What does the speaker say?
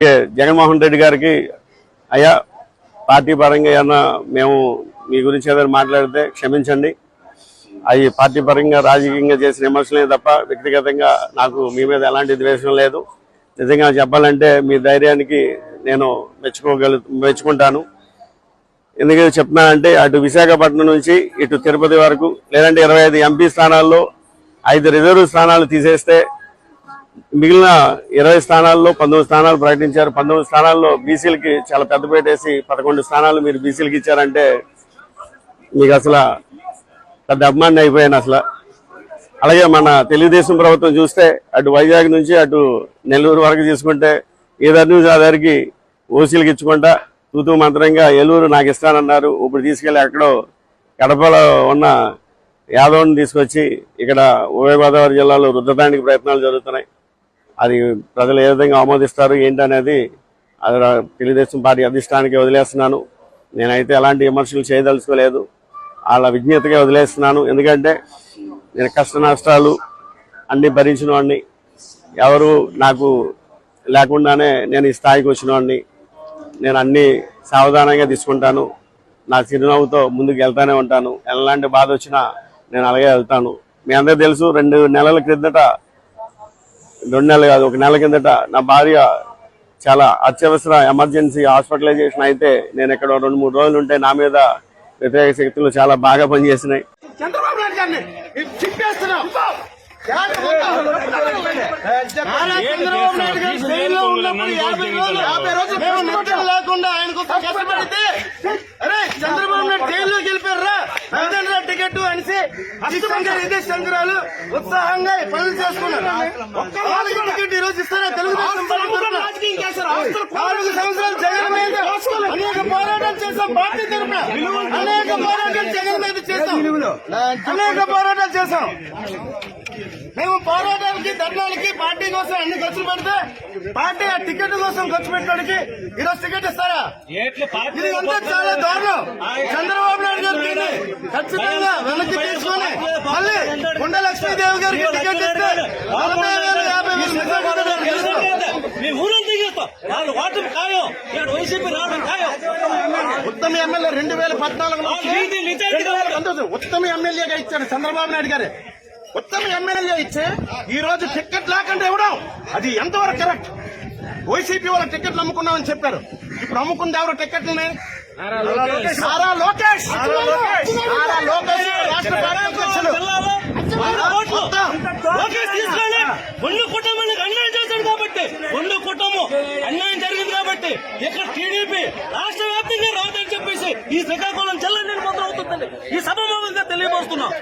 జగన్మోహన్ రెడ్డి గారికి అయ్యా పార్టీ పరంగా ఏమన్నా మేము మీ గురించి ఏదైనా మాట్లాడితే క్షమించండి. అవి పార్టీ పరంగా రాజకీయంగా చేసిన విమర్శలే తప్ప వ్యక్తిగతంగా నాకు మీ మీద ఎలాంటి ద్వేషం లేదు. నిజంగా చెప్పాలంటే మీ ధైర్యానికి నేను మెచ్చుకోగలు మెచ్చుకుంటాను. ఎందుకంటే చెప్తున్నానంటే అటు విశాఖపట్నం నుంచి ఇటు తిరుపతి వరకు లేదంటే ఇరవై ఐదు ఎంపీ స్థానాల్లో ఐదు రిజర్వ్ స్థానాలు తీసేస్తే మిగిలిన ఇరవై స్థానాల్లో పంతొమ్మిది స్థానాలు ప్రకటించారు. పంతొమ్మిది స్థానాల్లో బీసీలకి చాలా పెద్ద పెట్టేసి పదకొండు స్థానాలు మీరు బీసీలకి ఇచ్చారంటే మీకు అసలు పెద్ద అభిమాని అయిపోయాను అసలు. అలాగే మన తెలుగుదేశం ప్రభుత్వం చూస్తే అటు వైజాగ్ నుంచి అటు నెల్లూరు వరకు తీసుకుంటే ఏదర్ న్యూస్ ఆధారికి ఓసీలకు ఇచ్చుకుంటా తూతూ మంత్రంగా ఏలూరు నాకు ఇస్తానన్నారు ఇప్పుడు తీసుకెళ్ళి ఎక్కడో కడపలో ఉన్న యాదవ్ని తీసుకొచ్చి ఇక్కడ ఉభయ గోదావరి జిల్లాలో రుద్దడానికి ప్రయత్నాలు జరుగుతున్నాయి. అది ప్రజలు ఏ విధంగా ఆమోదిస్తారు ఏంటనేది అది తెలుగుదేశం పార్టీ అధిష్టానికి వదిలేస్తున్నాను. నేనైతే ఎలాంటి విమర్శలు చేయదలుచుకోలేదు. వాళ్ళ విజ్ఞతగా వదిలేస్తున్నాను. ఎందుకంటే నేను కష్ట నష్టాలు అన్నీ భరించిన వాడిని. ఎవరు నాకు లేకుండానే నేను ఈ స్థాయికి వచ్చిన వాడిని. నేను అన్ని సావధానంగా తీసుకుంటాను. నా చిరునవ్వుతో ముందుకు వెళ్తానే ఉంటాను. ఎలాంటి బాధ వచ్చినా నేను అలాగే వెళ్తాను. మీ అందరికీ తెలుసు రెండు నెలల క్రిందట రెండు నెలలు కాదు ఒక నెల కిందట నా భార్య చాలా అత్యవసర ఎమర్జెన్సీ హాస్పిటలైజేషన్ అయితే నేను ఇక్కడ రెండు మూడు రోజులు ఉంటే నా మీద వ్యతిరేక శక్తులు చాలా బాగా పనిచేసినాయి. చంద్రబాబు నాయుడు గారిని చిప్పేస్తున్నాం నారా చంద్రబాబు నాయుడు గారు జైల్లో ఉన్నప్పుడు యాభై రోజులు యాభై రోజులు మేము నిద్ర లేకుండా ఆయన కోసం కష్టపడితే అరే చంద్రబాబు నాయుడు జైల్లోకి వెళ్ళిపోయారా మధ్యాహ్నం టికెట్ ఇష్టంగా ఇదే చంద్రాలు ఉత్సాహంగా పనులు చేసుకున్నారు. ఈ రోజు ఇస్తారా? తెలుగుదేశం? నాలుగు సంవత్సరాలు జగన్ మీద అనేక పోరాటాలు చేశాం పార్టీ తరపున. అనేక పోరాటాలు జగన్ మీద చేశాం. అనేక పోరాటాలు చేశాం. మేము పోరాటాలకి ధర్నాలకి పార్టీ కోసం అన్ని ఖర్చులు పెడితే పార్టీ ఆ టికెట్ కోసం ఖర్చు పెట్టడానికి ఈరోజు టికెట్ ఇస్తారా ఇది అంతా చాలా దారుణం చంద్రబాబు నాయుడు గారు దీన్ని ఖచ్చితంగా వెనక్కి తీసుకొని మళ్ళీ కొండ లక్ష్మీదేవి గారికి టికెట్ ఇస్తే నలభై వేలు యాభై వేలు మెజారిటీతో గెలుస్తాం. మీ ఊరంతా గెలుస్తాం వాళ్ళు ఓటమి ఖాయం ఇక్కడ వైసీపీ రావడం ఖాయం ఉత్తమ ఎమ్మెల్యే రెండు వేల పద్నాలుగులో. సంతోషం. ఉత్తమ ఎమ్మెల్యేగా ఇచ్చాడు చంద్రబాబు నాయుడు గారు ఉత్తమ ఎమ్మెల్యే ఇచ్చే ఈ రోజు టికెట్ లేకుండా ఇవ్వడం అది ఎంతవరకు కరెక్ట్ వైసీపీ వాళ్ళ టికెట్లు అమ్ముకున్నామని చెప్పారు. ఇప్పుడు అమ్ముకుంది ఎవరు టికెట్లని? నారా లోకేష్. నారా రాష్ట్ర రెండు కుటుంబానికి అన్యాయం చేశాడు కాబట్టి. రెండు కుటుంబం అన్యాయం జరిగింది కాబట్టి. ఇక్కడ టీడీపీ రాష్ట్ర వ్యాప్తంగా చెప్పేసి ఈ శ్రీకాకుళం జిల్లా నిర్మాణం అవుతుందండి ఈ సభ తెలియబోస్తున్నాం.